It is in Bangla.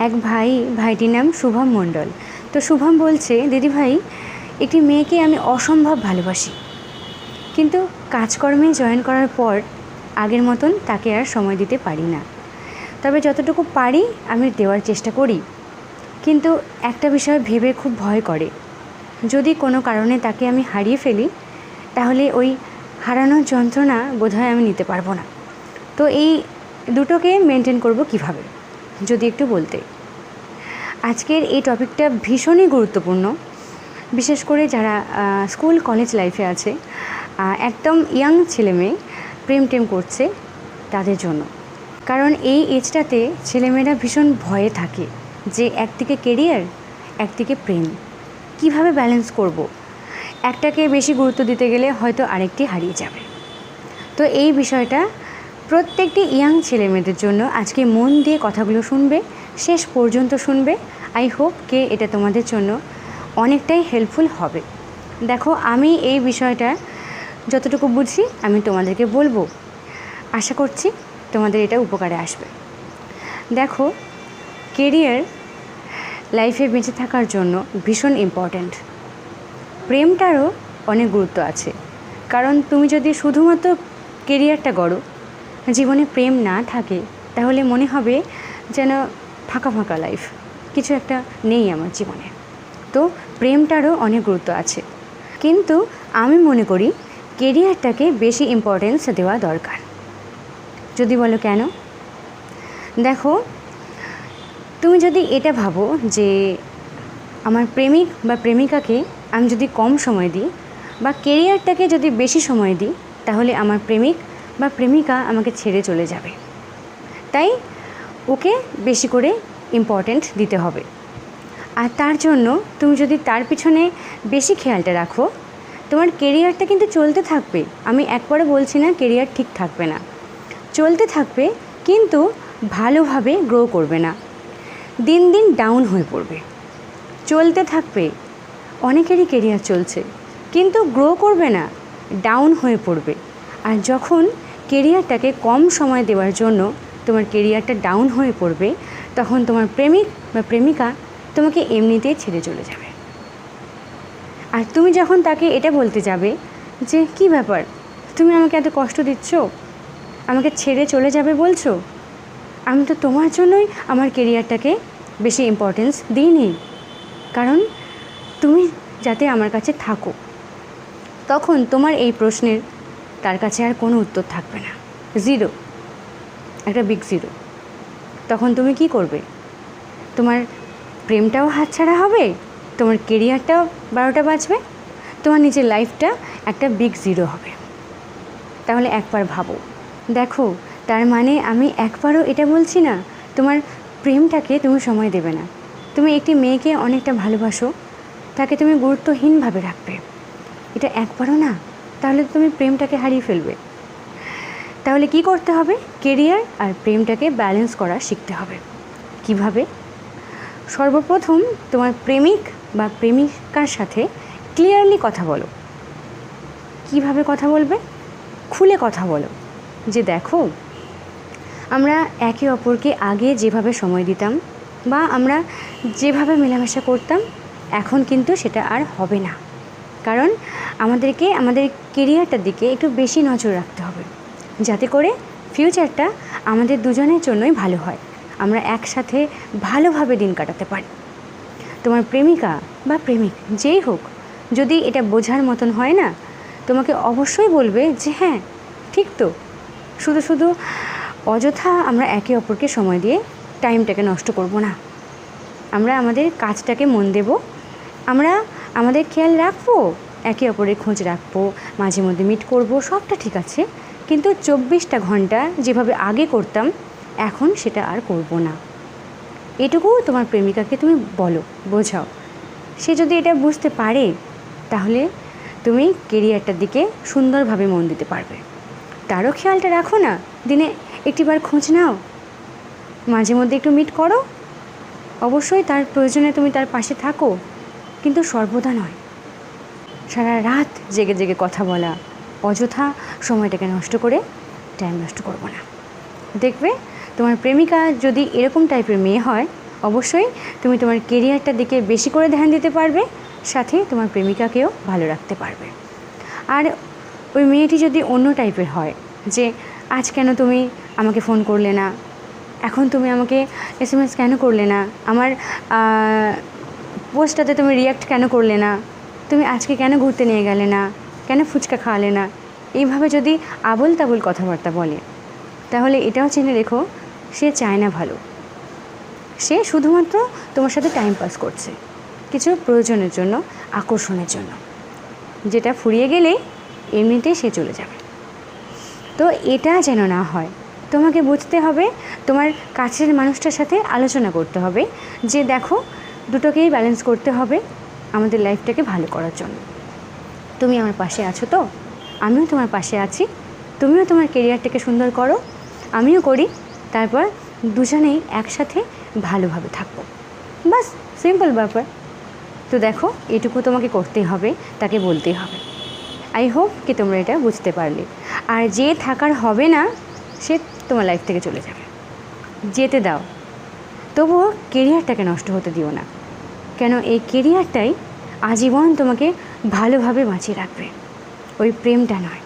এক ভাই, ভাইটির নাম শুভম মণ্ডল। তো শুভম বলছে দিদি ভাই একটি মেয়েকে আমি অসম্ভব ভালোবাসি। কিন্তু কাজকর্মে জয়েন করার পর আগের মতন তাকে আর সময় দিতে পারি না। তবে যতটুকু পারি আমি দেওয়ার চেষ্টা করি। কিন্তু একটা বিষয় ভেবে খুব ভয় করে। যদি কোনো কারণে তাকে আমি হারিয়ে ফেলি, তাহলে ওই হারানোর যন্ত্রণা বোধহয় আমি নিতে পারব না। তো এই দুটোকে মেনটেন করব কীভাবে? যদি একটু বলতে। আজকের এই টপিকটা ভীষণই গুরুত্বপূর্ণ। বিশেষ করে যারা স্কুল কলেজ লাইফে আছে একদম ইয়াং ছেলে মেয়ে প্রেম টেম করছে তাদের জন্য। কারণ এই এজটাতে ছেলেমেয়েরা ভীষণ ভয়ে থাকে যে একদিকে কেরিয়ার একদিকে প্রেম। কীভাবে ব্যালেন্স করব। একটাকে বেশি গুরুত্ব দিতে গেলে হয়তো আরেকটি হারিয়ে যাবে। তো এই বিষয়টা প্রত্যেকটি ইয়াং ছেলে মেয়েদের জন্য আজকে মন দিয়ে কথাগুলো শুনবে, শেষ পর্যন্ত শুনবে। আই হোপ কে এটা তোমাদের জন্য অনেকটাই হেল্পফুল হবে। দেখো, আমি এই বিষয়টা যতটুকু বুঝি আমি তোমাদেরকে বলব। আশা করছি তোমাদের এটা উপকারে আসবে। দেখো কেরিয়ার লাইফে বেঁচে থাকার জন্য ভীষণ ইম্পর্ট্যান্ট প্রেমটারও অনেক গুরুত্ব আছে। কারণ তুমি যদি শুধুমাত্র কেরিয়ারটা গড়ো জীবনে প্রেম না থাকে, তাহলে মনে হবে যেন ফাঁকা ফাঁকা লাইফ কিছু একটা নেই আমার জীবনে। তো প্রেমটারও অনেক গুরুত্ব আছে। কিন্তু আমি মনে করি কেরিয়ারটাকে বেশি ইম্পর্টেন্স দেওয়া দরকার। যদি বলো কেন? দেখো, তুমি যদি এটা ভাবো যে আমার প্রেমিক বা প্রেমিকাকে আমি যদি কম সময় দিই বা কেরিয়ারটাকে যদি বেশি সময় দিই, তাহলে আমার প্রেমিক বা প্রেমিকা আমাকে ছেড়ে চলে যাবে। তাই ওকে বেশি করে ইম্পর্ট্যান্ট দিতে হবে। আর তার জন্য তুমি যদি তার পিছনে বেশি খেয়ালটা রাখো, তোমার কেরিয়ারটা কিন্তু চলতে থাকবে। আমি একবারও বলছি না কেরিয়ার ঠিক থাকবে না। চলতে থাকবে কিন্তু ভালোভাবে গ্রো করবে না। দিন দিন ডাউন হয়ে পড়বে। চলতে থাকবে। অনেকেরই কেরিয়ার চলছে। কিন্তু গ্রো করবে না ডাউন হয়ে পড়বে। আর যখন কেরিয়ারটাকে কম সময় দেওয়ার জন্য তোমার কেরিয়ারটা ডাউন হয়ে পড়বে, তখন তোমার প্রেমিক বা প্রেমিকা তোমাকে এমনিতেই ছেড়ে চলে যাবে। আর তুমি যখন তাকে এটা বলতে যাবে যে, কি ব্যাপার? তুমি আমাকে এত কষ্ট দিচ্ছ? আমাকে ছেড়ে চলে যাবে বলছো? আমি তো তোমার জন্যই আমার কেরিয়ারটাকে বেশি ইম্পর্টেন্স দিইনি। কারণ তুমি যাতে আমার কাছে থাকো। তখন তোমার এই প্রশ্নের তার কাছে আর কোনো উত্তর থাকবে না। জিরো। একটা বিগ জিরো তখন তুমি কি করবে? তোমার প্রেমটাও হাতছাড়া হবে, তোমার কেরিয়ারটাও বারোটা বাজবে তোমার নিজের লাইফটা একটা বিগ জিরো হবে। তাহলে একবার ভাবো। দেখো, তার মানে আমি একবারও এটা বলছি না, তোমার প্রেমটাকে তুমি সময় দেবে না। তুমি একটি মেয়েকে অনেকটা ভালোবাসো, তাকে তুমি গুরুত্বহীনভাবে রাখবে। এটা একবারও না। তাহলে তুমি প্রেমটাকে হারিয়ে ফেলবে। তাহলে কি করতে হবে? কেরিয়ার আর প্রেমটাকে ব্যালেন্স করা শিখতে হবে। কীভাবে? সর্বপ্রথম তোমার প্রেমিক বা প্রেমিকার সাথে ক্লিয়ারলি কথা বলো। কীভাবে কথা বলবে? খুলে কথা বলো। যে দেখো, আমরা একে অপরকে আগে যেভাবে সময় দিতাম বা আমরা যেভাবে মেলামেশা করতাম, এখন কিন্তু সেটা আর হবে না। কারণ আমাদেরকে, আমাদের কেরিয়ারটার দিকে একটু বেশি নজর রাখতে হবে। যাতে করে ফিউচারটা আমাদের দুজনের জন্যই ভালো হয়। আমরা একসাথে ভালোভাবে দিন কাটাতে পারি। তোমার প্রেমিকা বা প্রেমিক যেই হোক, যদি এটা বোঝার মতন হয় না, তোমাকে অবশ্যই বলবে যে হ্যাঁ ঠিক তো। শুধু শুধু অযথা আমরা একে অপরকে সময় দিয়ে টাইমটাকে নষ্ট করব না। আমরা আমাদের কাজটাকে মন দেব। আমরা আমাদের খেয়াল রাখব? একে অপরের খোঁজ রাখব, মাঝে মধ্যে মিট করব, সবটা ঠিক আছে। কিন্তু চব্বিশটা ঘণ্টা যেভাবে আগে করতাম, এখন সেটা আর করব না। এটুকু তোমার প্রেমিকাকে তুমি বলো, বোঝাও। সে যদি এটা বুঝতে পারে, তাহলে তুমি কেরিয়ারটার দিকে সুন্দরভাবে মন দিতে পারবে। তারও খেয়ালটা রাখো না, দিনে একটিবার খোঁজ নাও। মাঝে মধ্যে একটু মিট করো। অবশ্যই তার প্রয়োজনে তুমি তার পাশে থাকো। কিন্তু সর্বদা নয়। সারা রাত জেগে জেগে কথা বলা, অযথা সময়টাকে নষ্ট করে টাইম নষ্ট করব না। দেখবে, তোমার প্রেমিকা যদি এরকম টাইপের মেয়ে হয়, অবশ্যই তুমি তোমার কেরিয়ারটার দিকে বেশি করে ধ্যান দিতে পারবে, সাথে তোমার প্রেমিকাকেও ভালো রাখতে পারবে। আর ওই মেয়েটি যদি অন্য টাইপের হয়, যে, আজ কেন তুমি আমাকে ফোন করলে না? এখন তুমি আমাকে এস এম এস কেন করলে না? আমার পোস্টটাতে তুমি রিয়াক্ট কেন করলে না? তুমি আজকে কেন ঘুরতে নিয়ে গেলে না? কেন ফুচকা খাওয়ালে না? এইভাবে যদি আবল তাবল কথাবার্তা বলে, তাহলে এটাও জেনে রেখো, সে চায় না ভালো। সে শুধুমাত্র তোমার সাথে টাইম পাস করছে, কিছু প্রয়োজনের জন্য, আকর্ষণের জন্য। যেটা ফুরিয়ে গেলেই এমনিতেই সে চলে যাবে। তো এটা যেন না হয়, তোমাকে বুঝতে হবে, তোমার কাছের মানুষটার সাথে আলোচনা করতে হবে, যে দেখো দুটোকেই ব্যালেন্স করতে হবে আমাদের লাইফটাকে ভালো করার জন্য। তুমি আমার পাশে আছো তো? আমিও তোমার পাশে আছি। তুমিও তোমার কেরিয়ারটাকে সুন্দর করো। আমিও করি। তারপর দুজনেই একসাথে ভালোভাবে থাকব। বাস সিম্পল ব্যাপার। তো দেখো, এটুকু তোমাকে করতেই হবে, তাকে বলতেই হবে। আই হোপ কি তোমরা এটা বুঝতে পারলে। আর যে থাকার হবে না, সে তোমার লাইফ থেকে চলে যাবে। যেতে দাও। তবুও কেরিয়ারটাকে নষ্ট হতে দিও না। কেন এই কেরিয়ারটাই আজীবন তোমাকে ভালোভাবে বাঁচিয়ে রাখবে। ওই প্রেমটা নয়।